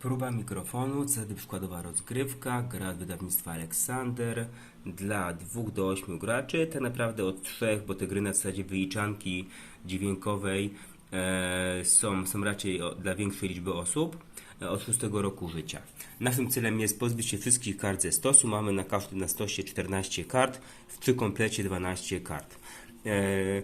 Próba mikrofonu, CD przykładowa rozgrywka, gra wydawnictwa Aleksander dla 2 do 8 graczy, tak naprawdę od 3, bo te gry na zasadzie wyliczanki dźwiękowej e, są, są raczej dla większej liczby osób e, od 6 roku życia. Naszym celem jest pozbyć się wszystkich kart ze stosu. Mamy na każdym na stosie 14 kart, w przy komplecie 12 kart. E,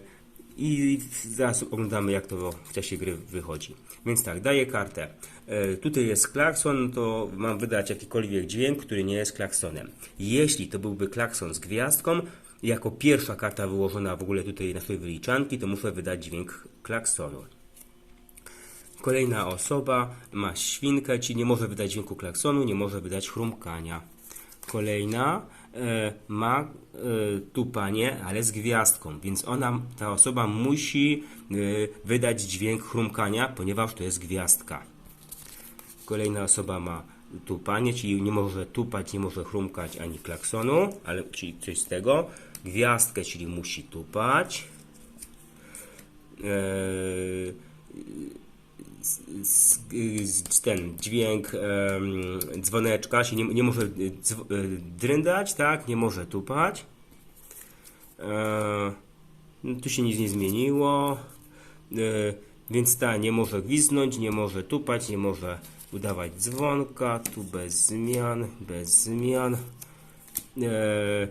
i zaraz oglądamy, jak to w czasie gry wychodzi. Więc tak, daję kartę. E, tutaj jest klakson, to mam wydać jakikolwiek dźwięk, który nie jest klaksonem. Jeśli to byłby klakson z gwiazdką, jako pierwsza karta wyłożona w ogóle tutaj naszej wyliczanki, to muszę wydać dźwięk klaksonu. Kolejna osoba ma świnkę, czyli nie może wydać dźwięku klaksonu, nie może wydać chrumkania. Kolejna ma e, tupanie, ale z gwiazdką, więc ona, ta osoba musi e, wydać dźwięk chrumkania, ponieważ to jest gwiazdka. Kolejna osoba ma tupanie, czyli nie może tupać, nie może chrumkać ani klaksonu, ale czyli coś z tego. Gwiazdkę, czyli musi tupać. Eee, ten dźwięk dzwoneczka się nie, nie może dzw- y, dryndać, tak? Nie może tupać. E, no, tu się nic nie zmieniło. E, więc ta nie może gwizdnąć, nie może tupać, nie może udawać dzwonka. Tu bez zmian, bez zmian. E,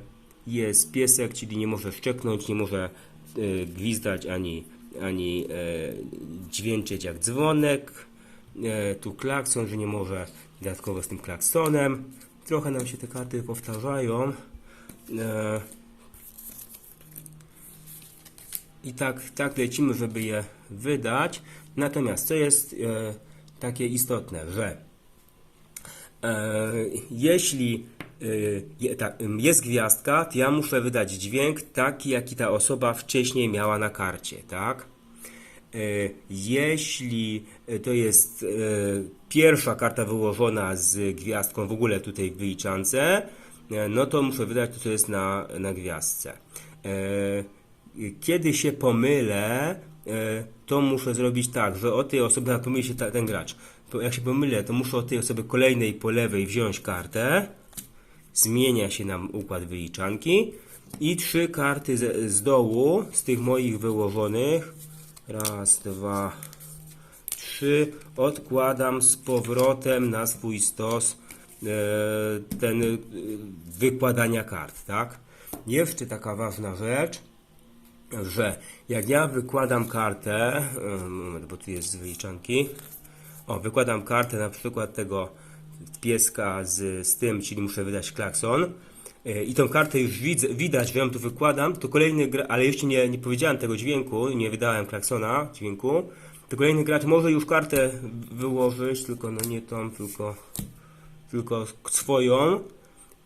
jest piesek, czyli nie może szczeknąć, nie może e, gwizdać ani, ani e, dźwięczyć jak dzwonek. E, tu klakson, że nie może dodatkowo z tym klaksonem. Trochę nam się te karty powtarzają. E, I tak, tak lecimy, żeby je wydać. Natomiast co jest takie istotne, że jeśli jest gwiazdka, to ja muszę wydać dźwięk taki, jaki ta osoba wcześniej miała na karcie, tak? E, Jeśli e, to jest pierwsza karta wyłożona z gwiazdką w ogóle tutaj w wyliczance, no to muszę wydać to, co jest na, na gwiazdce. Kiedy się pomylę, to muszę zrobić tak, że o tej osobie a pomyli się ta, ten gracz. To jak się pomylę, to muszę od tej osoby kolejnej po lewej wziąć kartę. Zmienia się nam układ wyliczanki. I trzy karty z, z dołu, z tych moich wyłożonych. Raz, dwa, trzy. Odkładam z powrotem na swój stos e, ten e, wykładania kart, tak? Jeszcze taka ważna rzecz że jak ja wykładam kartę, e, moment, bo tu jest z wyliczanki, o, wykładam kartę na przykład tego pieska z, z tym, czyli muszę wydać klakson. E, i tą kartę już widzę, widać, że ją tu wykładam, to kolejny gra, ale jeszcze nie, nie powiedziałem tego dźwięku, nie wydałem klaksona dźwięku, to kolejny gracz może już kartę wyłożyć, tylko no nie tą, tylko, tylko swoją.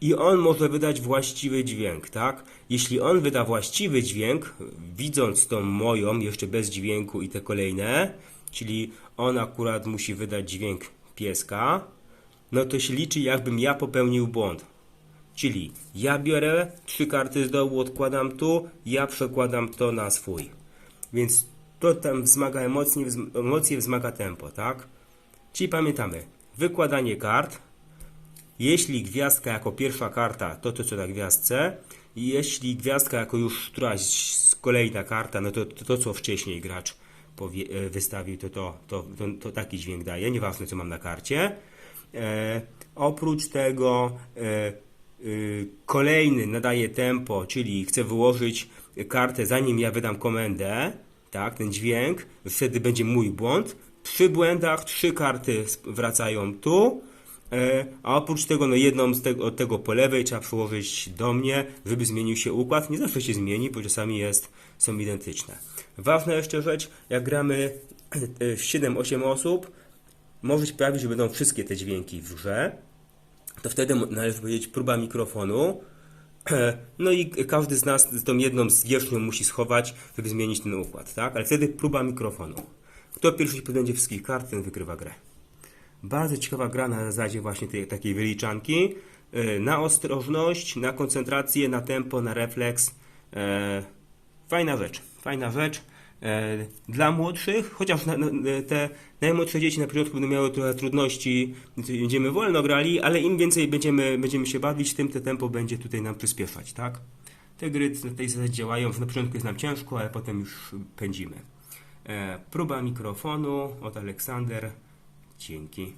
I on może wydać właściwy dźwięk, tak? Jeśli on wyda właściwy dźwięk, widząc tą moją, jeszcze bez dźwięku i te kolejne, czyli on akurat musi wydać dźwięk pieska, no to się liczy jakbym ja popełnił błąd. Czyli ja biorę trzy karty z dołu, odkładam tu, ja przekładam to na swój. Więc to tam wzmaga emocje, emocje wzmaga tempo, tak? Czyli pamiętamy, wykładanie kart, jeśli gwiazdka jako pierwsza karta, to to co na gwiazdce. Jeśli gwiazdka jako już któraś kolejna karta, no to to, to co wcześniej gracz powie, e, wystawił, to, to, to, to, to taki dźwięk daje, nieważne co mam na karcie. E, oprócz tego e, y, kolejny nadaje tempo, czyli chcę wyłożyć kartę zanim ja wydam komendę, tak, ten dźwięk, wtedy będzie mój błąd. Przy błędach trzy karty wracają tu, E, A oprócz tego, no jedną z tego, od tego po lewej trzeba przełożyć do mnie, żeby zmienił się układ. Nie zawsze się zmieni, bo czasami jest, są identyczne. Ważna jeszcze rzecz, jak gramy w 7-8 osób, może się pojawić, że będą wszystkie te dźwięki w grze. To wtedy należy powiedzieć próba mikrofonu. No i każdy z nas tą jedną z wierzchnią musi schować, żeby zmienić ten układ, tak? Ale wtedy próba mikrofonu. Kto pierwszy się pozbędzie wszystkich kart, ten wygrywa grę. Bardzo ciekawa gra na zasadzie właśnie tej, takiej wyliczanki. E, Na ostrożność, na koncentrację, na tempo, na refleks. E, Fajna rzecz, fajna rzecz. E, dla młodszych, chociaż te najmłodsze dzieci na początku będą miały trochę trudności, będziemy wolno grali, ale im więcej będziemy, będziemy się bawić, tym to tempo będzie tutaj nam przyspieszać, tak? Te gry na tej zasadzie działają, na początku jest nam ciężko, ale potem już pędzimy. E, próba mikrofonu od Aleksander. Dzięki.